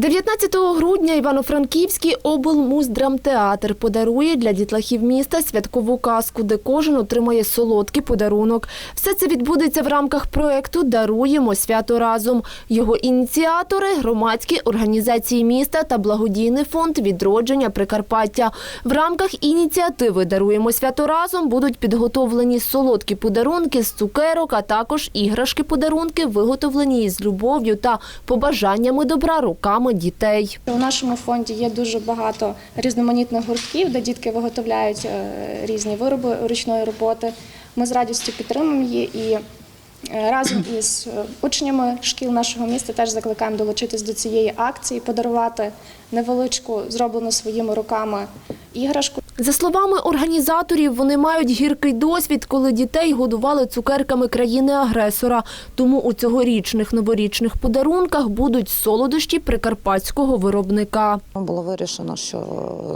19 грудня Івано-Франківський облмуздрамтеатр подарує для дітлахів міста святкову казку, де кожен отримає солодкий подарунок. Все це відбудеться в рамках проекту Даруємо свято разом. Його ініціатори громадські організації міста та благодійний фонд відродження Прикарпаття. В рамках ініціативи Даруємо свято разом будуть підготовлені солодкі подарунки з цукерок, а також іграшки-подарунки, виготовлені із любов'ю та побажаннями добра руками дітей. У нашому фонді є дуже багато різноманітних гуртків, де дітки виготовляють е, різні вироби ручної роботи. Ми з радістю підтримуємо її і е, разом із е, учнями шкіл нашого міста теж закликаємо долучитись до цієї акції, подарувати невеличку, зроблену своїми руками іграшку. За словами організаторів, вони мають гіркий досвід, коли дітей годували цукерками країни-агресора. Тому у цьогорічних новорічних подарунках будуть солодощі прикарпатського виробника. Було вирішено, що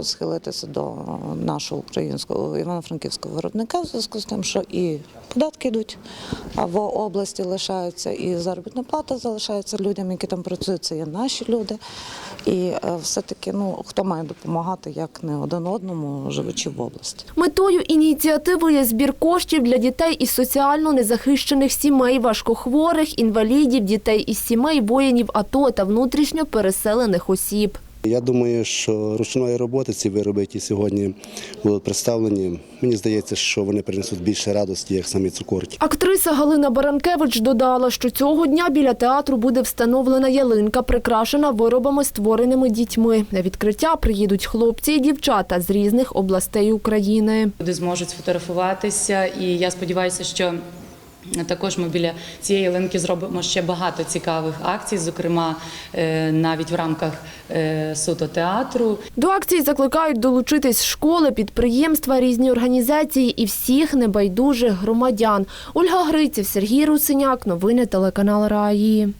схилитися до нашого українського івано-франківського виробника в зв'язку з тим, що і податки йдуть а в області лишаються, і заробітна плата залишається людям, які там працюють. Це є наші люди. І е, все-таки ну хто має допомагати, як не один одному, живучи в області. Метою ініціативи є збір коштів для дітей із соціально незахищених сімей, важкохворих, інвалідів, дітей із сімей, воїнів АТО та внутрішньо переселених осіб. Я думаю, що ручної роботи ці вироби, які сьогодні будуть представлені, мені здається, що вони принесуть більше радості, як самі цукорки. Актриса Галина Баранкевич додала, що цього дня біля театру буде встановлена ялинка, прикрашена виробами, створеними дітьми. На відкриття приїдуть хлопці і дівчата з різних областей України. Люди зможуть сфотографуватися, і я сподіваюся, що також ми біля цієї линки зробимо ще багато цікавих акцій, зокрема е, навіть в рамках е, суто театру. До акції закликають долучитись школи, підприємства, різні організації і всіх небайдужих громадян. Ольга Гриців, Сергій Русиняк. Новини телеканал Раї.